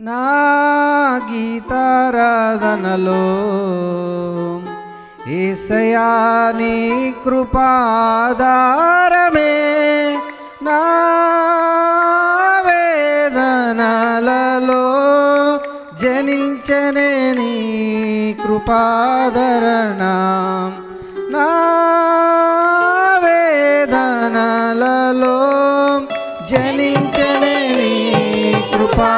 నా గీతారాధనలో ఏసయాని కృపాదారమే నా వేదనలలో జనించనే నీ కృపాదరణ. నా వేదనలలో జనించనే నీ కృపా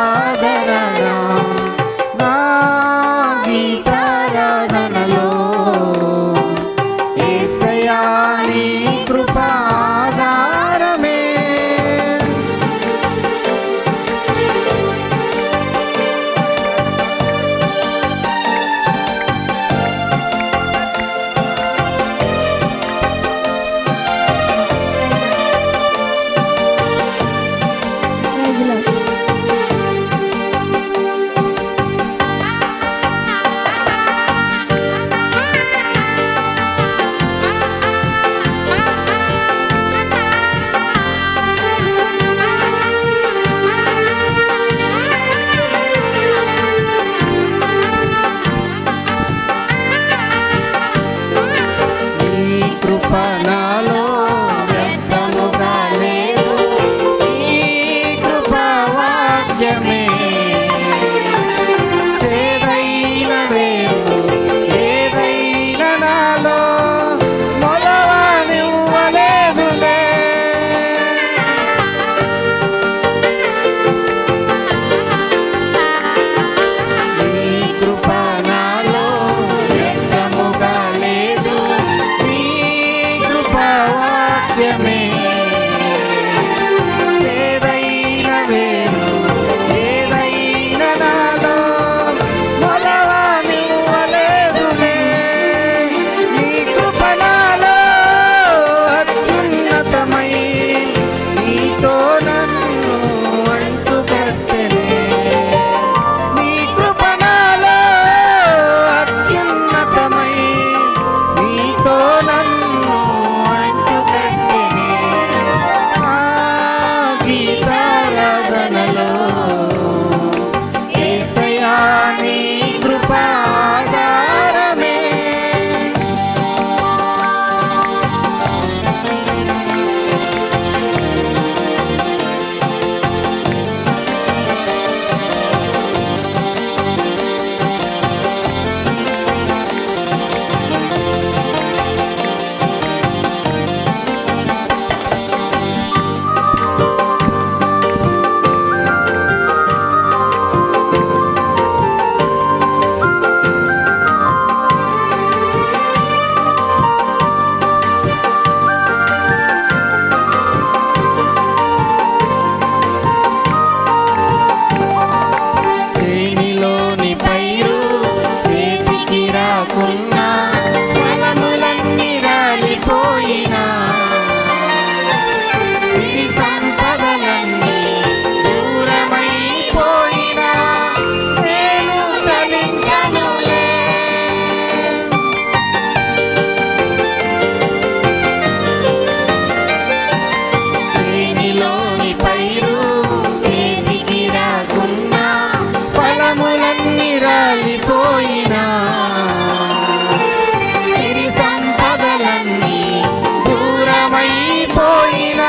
போயின